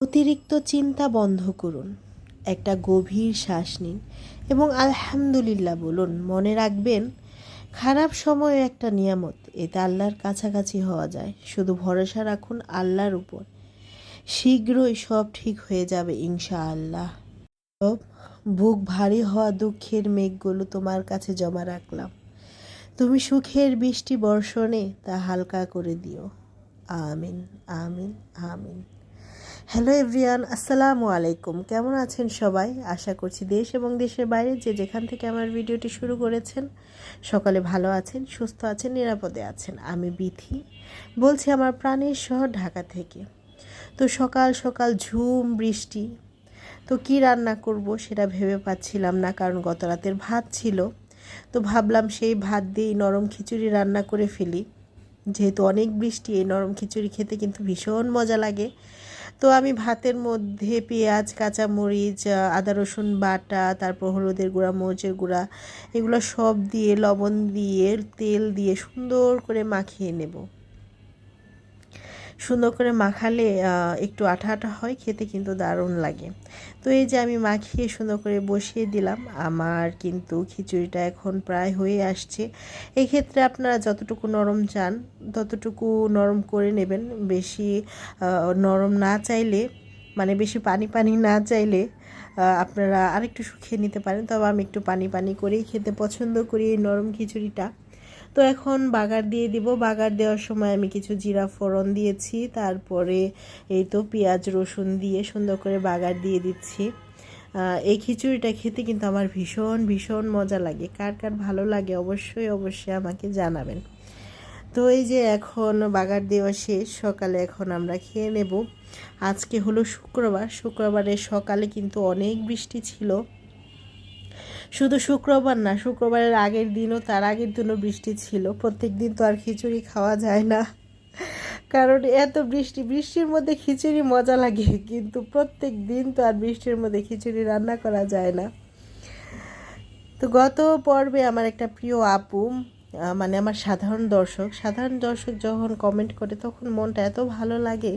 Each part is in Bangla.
অতিরিক্ত চিন্তা বন্ধ করুন, একটা গভীর শ্বাস নিন এবং আলহামদুলিল্লাহ বলুন, মনে রাখবেন, খারাপ সময় একটা নিয়ামত, এতে আল্লাহর কাছাকাছি হওয়া যায়। শুধু ভরসা রাখুন আল্লাহর উপর। শীঘ্রই সব ঠিক হয়ে যাবে ইনশা আল্লাহ সব, বুক ভারী হওয়া দুঃখের মেঘগুলো তোমার কাছে জমা রাখলাম। তুমি সুখের বৃষ্টি বর্ষণে তা হালকা করে দিও। আমিন আমিন আমিন। হ্যালো এভরিয়ান, আসসালামু আলাইকুম। কেমন আছেন সবাই? আশা করছি দেশ এবং দেশের বাইরে যে যেখান থেকে আমার ভিডিওটি শুরু করেছেন, সকালে ভালো আছেন, সুস্থ আছেন, নিরাপদে আছেন। আমি বিথি, বলছি আমার প্রাণের শহর ঢাকা থেকে। তো সকাল সকাল ঝুম, বৃষ্টি, তো কি রান্না করব সেটা ভেবে পাচ্ছিলাম না, কারণ গত রাতের ভাত ছিল। তো ভাবলাম সেই ভাত দিয়েই নরম খিচুড়ি রান্না করে ফেলি। যেহেতু অনেক বৃষ্টি, এই নরম খিচুড়ি খেতে কিন্তু ভীষণ মজা লাগে। তো আমি ভাতের মধ্যে পেঁয়াজ, কাঁচামরিচ আদা, রসুন বাটা, তারপর হলুদের গুঁড়া, মরিচের গুঁড়া, এগুলো সব দিয়ে লবণ দিয়ে, তেল দিয়ে সুন্দর করে মাখিয়ে নেব। সুন্দর করে মাখালে একটু আঠা আঠা হয়, খেতে কিন্তু দারুণ লাগে। তো এই যে আমি মাখিয়ে সুন্দর করে বসিয়ে দিলাম, আমার কিন্তু খিচুড়িটা এখন প্রায় হয়ে আসছে। এই ক্ষেত্রে আপনারা যতটুকু নরম চান, ততটুকু নরম করে নেবেন। বেশি নরম না চাইলে মানে বেশি পানি পানি না চাইলে আপনারা আরেকটু শুকিয়ে নিতে পারেন। তবে আমি একটু পানি পানি করেই খেতে পছন্দ করি এই নরম খিচুড়িটা। তো এখন বাগার দিয়ে দিব। বাগার দেওয়ার সময় আমি কিছু জিরা ফোড়ন দিয়েছি, তারপরে এই তো পেঁয়াজ, রসুন দিয়ে সুন্দর করে বাগার দিয়ে দিচ্ছি। এই খিচুড়িটা খেতে কিন্তু আমার ভীষণ ভীষণ মজা লাগে। কার কার ভালো লাগে অবশ্যই অবশ্যই আমাকে জানাবেন। তো এই যে এখন বাগার দেওয়া শেষ, সকালে এখন আমরা খেয়ে নেব। আজকে হলো শুক্রবার। শুক্রবারের সকালে কিন্তু অনেক বৃষ্টি ছিল। শুধু শুক্রবার না, শুক্রবারের আগের দিনও তার আগের দিনও বৃষ্টি ছিল। প্রত্যেক দিন তো আর খিচুড়ি খাওয়া যায় না। কারণ এত বৃষ্টি, বৃষ্টির মধ্যে খিচুড়ি মজা লাগে, কিন্তু প্রত্যেক দিন তো আর বৃষ্টির মধ্যে খিচুড়ি রান্না করা যায় না। তো গত পর্বে আমার একটা প্রিয় আপু মানে আমার সাধারণ দর্শক সাধারণ দর্শক যখন কমেন্ট করে তখন মনটা এত ভালো লাগে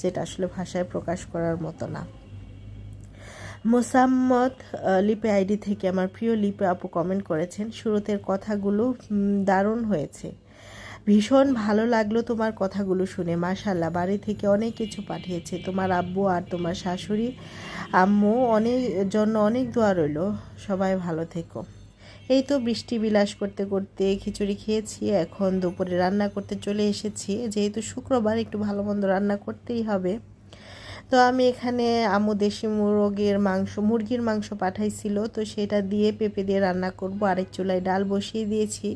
যেটা আসলে ভাষায় প্রকাশ করার মতো না। মোসাম্মদ লিপে আইডি থেকে আমার প্রিয় লিপে আপু কমেন্ট করেছেন। শুরুতের কথাগুলো দারুণ হয়েছে। ভীষণ ভালো লাগল তোমার কথাগুলো শুনে। মাশাল্লাহ বাড়ি থেকে অনেক কিছু পাঠিয়েছে। তোমার আব্বু আর তোমার শাশুড়ি, আম্মু, অনেক জন্য অনেক দোয়া রইল। সবাই ভালো থেকো। এই তো বৃষ্টি বিলাস করতে করতে খিচুড়ি খেয়েছি। এখন দুপুরে রান্না করতে চলে এসেছি। যেহেতু শুক্রবার, একটু ভালো মন্দ রান্না করতেই হবে। তো আমি এখানে আমু দেশি মুরগের মাংস, মুরগির মাংস পাঠাইছিল। তো সেটা দিয়ে পেঁপে দিয়ে রান্না করব। আরেক চুলায় ডাল বসিয়ে দিয়েছি।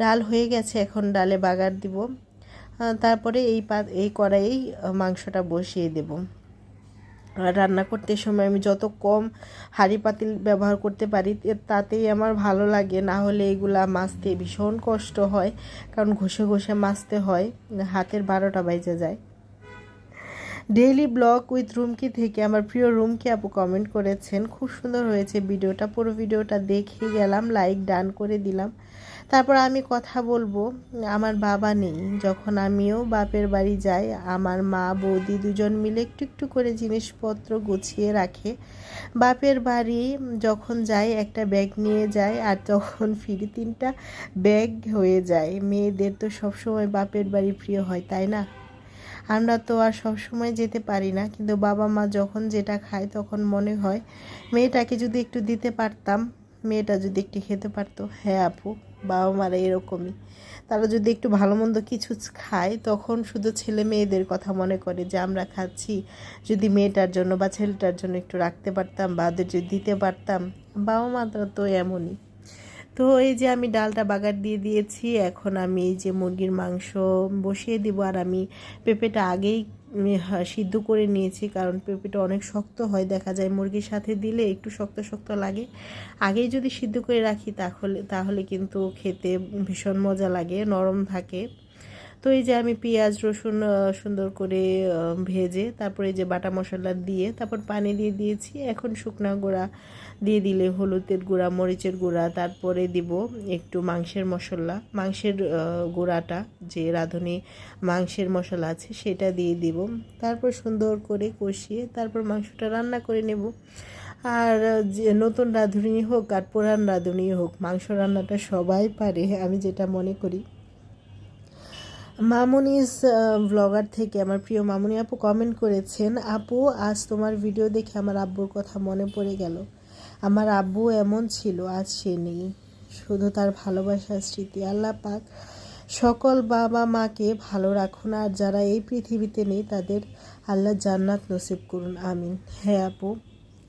ডাল হয়ে গেছে, এখন ডালে বাগার দিব। তারপরে এই পা এই কড়াইয়েই মাংসটা বসিয়ে দেব। আর রান্না করতে সময় আমি যত কম হাঁড়ি পাতিল ব্যবহার করতে পারি তাতেই আমার ভালো লাগে। না হলে এগুলা মাছতে ভীষণ কষ্ট হয়, কারণ ঘষে ঘষে মাছতে হয়, হাতের বারোটা বাইজে যায়। ডেইলি ব্লগ উইথ রুমকি থেকে আমার প্রিয় রুমকি আপু কমেন্ট করেছেন, খুব সুন্দর হয়েছে ভিডিওটা, পুরো ভিডিওটা দেখে গেলাম লাইক ডান করে দিলাম। তারপর আমি কথা বলব, আমার বাবা নেই, যখন আমিও বাপের বাড়ি যাই, আমার মা, বৌদি দুজন মিলে একটু একটু করে জিনিসপত্র গুছিয়ে রাখে। বাপের বাড়ি যখন যাই, একটা ব্যাগ নিয়ে যায় আর তখন ফিরি তিনটা ব্যাগ হয়ে যায়। মেয়েদের তো সবসময় বাপের বাড়ি প্রিয় হয়, তাই না? আমরা তো আর সব সময় যেতে পারি না, কিন্তু বাবা মা যখন যেটা খায় তখন মনে হয় মেয়েটাকে যদি একটু দিতে পারতাম, মেয়েটা যদি একটু খেতে পারতো হ্যাঁ আপু, বাবা মারা এরকমই। তারা যদি একটু ভালো মন্দ কিছু খায় তখন শুধু ছেলে মেয়েদের কথা মনে করে যে আমরা খাচ্ছি, যদি মেয়েটার জন্য বা ছেলেটার জন্য একটু রাখতে পারতাম বা ওদের যদি দিতে পারতাম, বাবা মা তো এমনই। তো এই যে আমি ডালটা বাগার দিয়ে দিয়েছি, এখন আমি এই যে মুরগির মাংস বসিয়ে দিব আর আমি পেঁপেটা আগেই সিদ্ধ করে নিয়েছি কারণ পেঁপেটা অনেক শক্ত হয়, দেখা যায় মুরগির সাথে দিলে একটু শক্ত শক্ত লাগে। আগেই যদি সিদ্ধ করে রাখি তাহলে তাহলে কিন্তু খেতে ভীষণ মজা লাগে, নরম থাকে। তো এই যে আমি পেঁয়াজ, রসুন সুন্দর করে ভেজে তারপরে এই যে বাটা মশলা দিয়ে তারপর পানি দিয়ে দিয়েছি। এখন শুকনা গুঁড়া দিয়ে দিলে হলুদের গুঁড়া, মরিচের গুঁড়া, তারপরে দিব একটু মাংসের মশলা। মাংসের গুঁড়াটা যে রাঁধুনি মাংসের মশলা আছে সেটা দিয়ে দিব। তারপর সুন্দর করে কষিয়ে তারপর মাংসটা রান্না করে নেব। আর যে নতুন রাঁধুনি হোক আর পুরান রাঁধুনি হোক, মাংস রান্নাটা সবাই পারে, আমি যেটা মনে করি। মামুনিস ব্লগার থেকে আমার প্রিয় মামুনি আপু কমেন্ট করেছেন, আপু, আজ তোমার ভিডিও দেখে আমার আব্বুর কথা মনে পড়ে গেল। আমার আব্বু এমন ছিল, আজ সে নেই। শুধু তার ভালোবাসার স্মৃতি। আল্লাহ পাক সকল বাবা মাকে ভালো রাখুন, আর যারা এই পৃথিবীতে নেই, তাদের আল্লাহ জান্নাত নসিব করুন। আমিন। হ্যাঁ আপু,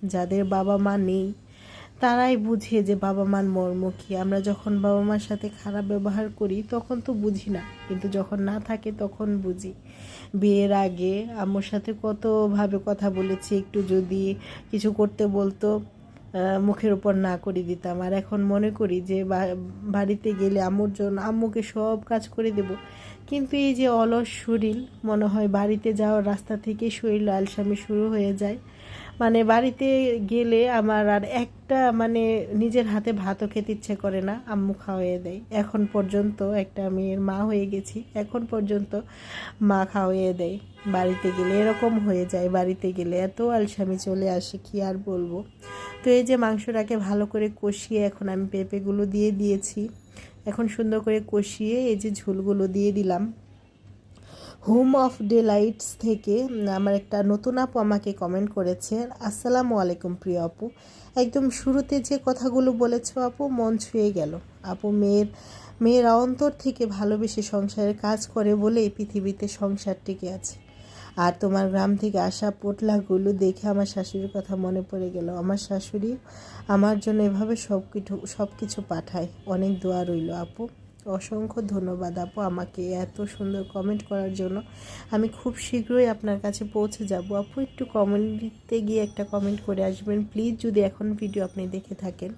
যাদের বাবা মা নেই তারাই বুঝে যে বাবা মার মর্ম কী। আমরা যখন বাবা মার সাথে খারাপ ব্যবহার করি, তখন তো বুঝি না। কিন্তু যখন না থাকে, তখন বুঝি। বিয়ের আগে আম্মুর সাথে কতভাবে কথা বলেছি, একটু যদি কিছু করতে বলতো মুখের উপর না করে দিতাম। আর এখন মনে করি যে বাড়িতে গেলে আম্মুর জন্য, আম্মুকে সব কাজ করে দেব। কিন্তু এই যে অলস শরীর, মনে হয় বাড়িতে যাওয়ার রাস্তা থেকে শরীর আলসামি শুরু হয়ে যায়। মানে বাড়িতে গেলে আমার আর একটা মানে নিজের হাতে ভাতও খেতে ইচ্ছে করে না, আম্মু খাওয়াইয়ে দেয়। এখন পর্যন্ত একটা মেয়ের মা হয়ে গেছি, এখন পর্যন্ত মা খাওয়াইয়ে দেয়। বাড়িতে গেলে এরকম হয়ে যায়, বাড়িতে গেলে এত আলসামি চলে আসে, কি আর বলব। তো এই যে মাংসটাকে ভালো করে কষিয়ে এখন আমি পেঁপেগুলো দিয়ে দিয়েছি। এখন সুন্দর করে কষিয়ে এই যে ঝোলগুলো দিয়ে দিলাম। হোম অফ ডেলাইটস থেকে আমার একটা নতুন আপু আমাকে কমেন্ট করেছে, আসসালামু আলাইকুম প্রিয় আপু। একদম শুরুতে যে কথাগুলো বলেছ আপু, মন ছুঁয়ে গেল। আপু মেয়ের, মেয়েরা অন্তর থেকে ভালোবেসে সংসারের কাজ করে বলে এই পৃথিবীতে সংসার টিকে আছে। আর তোমার গ্রাম থেকে আসা পোটলাগুলো দেখে আমার শাশুড়ির কথা মনে পড়ে গেল। আমার শাশুড়ি আমার জন্য এভাবে সব কিছু সব কিছু পাঠায়। অনেক দোয়া রইল আপু। অসংখ্য ধন্যবাদ আপু আমাকে এত সুন্দর কমেন্ট করার জন্য। আমি খুব শীঘ্রই আপনার কাছে পৌঁছে যাব। আপু, একটু কমেন্টে গিয়ে একটা কমেন্ট করে আসবেন প্লিজ যদি এখন ভিডিও আপনি দেখে থাকেন।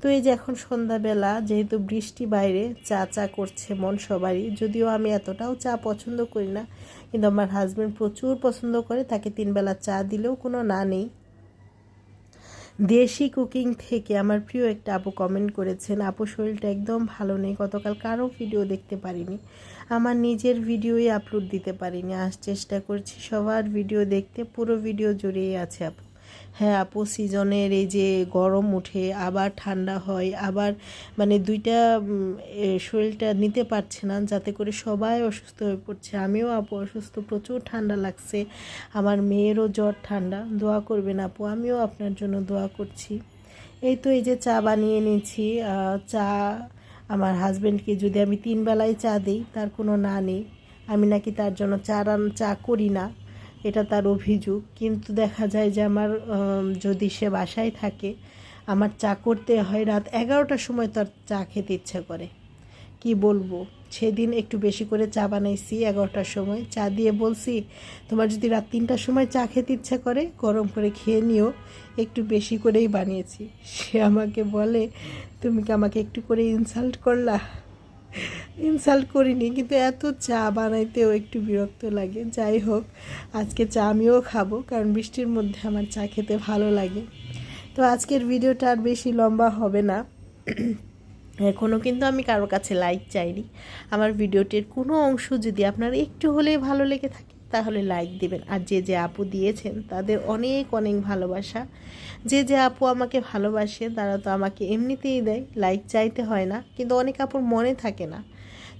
তো এই যে এখন সন্ধ্যাবেলা, যেহেতু বৃষ্টি বাইরে চা চা করছে মন সবারই, যদিও আমি এতটাও চা পছন্দ করি না, কিন্তু আমার হাজব্যান্ড প্রচুর পছন্দ করে, তাকে তিনবেলা চা দিলেও কোনো না নেই। দেশি কুকিং থেকে আমার প্রিয় একটা আপু কমেন্ট করেছেন, আপু, শরীরটা একদম ভালো নেই, গতকাল কারও ভিডিও দেখতে পারিনি। আমার নিজের ভিডিওই আপলোড দিতে পারিনি। আজ চেষ্টা করছি সবার ভিডিও দেখতে, পুরো ভিডিও জুড়েই আছে আপু। হ্যাঁ আপু সিজনের এই যে গরম উঠে আবার ঠান্ডা হয়, আবার মানে দুইটা শরীরটা নিতে পারছে না যাতে করে সবাই অসুস্থ হয়ে পড়ছে। আমিও আপু অসুস্থ, প্রচুর ঠান্ডা লাগছে। আমার মেয়েরও জ্বর ঠান্ডা, দোয়া করবেন আপু, আমিও আপনার জন্য দোয়া করছি। এই তো এই যে চা বানিয়ে নিয়েছি চা আমার হাজব্যান্ডকে যদি আমি তিন বেলায় চা দিই, তার কোনো না নেই। আমি নাকি তার জন্য চা রান, চা করি না। এটা তার অভিযোগ। কিন্তু দেখা যায় যে আমার যদি সে বাসায় থাকে, আমার চা করতে হয় রাত এগারোটার সময় তার চা খেতে ইচ্ছা করে। কি বলব? সেদিন একটু বেশি করে চা বানাইছি এগারোটার সময়। চা দিয়ে বলছি, তোমার যদি রাত তিনটার সময় চা খেতে ইচ্ছা করে, গরম করে খেয়ে নিও। একটু বেশি করেই বানিয়েছি। সে আমাকে বলে, তুমি কি আমাকে একটু করে ইনসাল্ট করলা? ইনসাল্ট করিনি, কিন্তু এত চা বানাইতেও একটু বিরক্ত লাগে। যাই হোক, আজকে চা আমিও খাব, কারণ বৃষ্টির মধ্যে আমার চা খেতে ভালো লাগে। তো আজকের ভিডিওটা আর বেশি লম্বা হবে না। এখনও কিন্তু আমি কারও কাছে লাইক চাইনি। আমার ভিডিওটির কোনো অংশ যদি আপনার একটু হলেই ভালো লেগে থাকে তাহলে লাইক দিবেন। আর যে যে আপু দিয়েছেন, তাদের অনেক অনেক ভালোবাসা। যে যে আপু আমাকে ভালোবাসে, তারা তো আমাকে এমনিতেই দেয়। লাইক চাইতে হয় না, কিন্তু অনেক আপুর মনে থাকে না।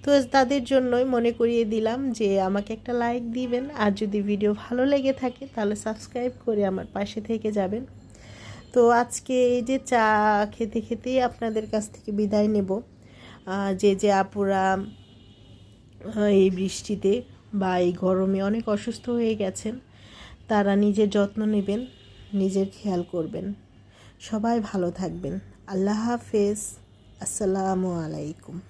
তো তাদের জন্যই মনে করিয়ে দিলাম যে আমাকে একটা লাইক দিবেন। আর যদি ভিডিও ভালো লেগে থাকে, তাহলে সাবস্ক্রাইব করে আমার পাশে থেকে যাবেন। তো আজকে এই যে চা খেতে খেতেই আপনাদের কাছ থেকে বিদায় নেব। যে যে আপুরা এই বৃষ্টিতে বা এই গরমে অনেক অসুস্থ হয়ে গেছেন, তারা নিজের যত্ন নেবেন, নিজের খেয়াল করবেন। সবাই ভালো থাকবেন। আল্লাহ হাফেজ। আসসালামু আলাইকুম।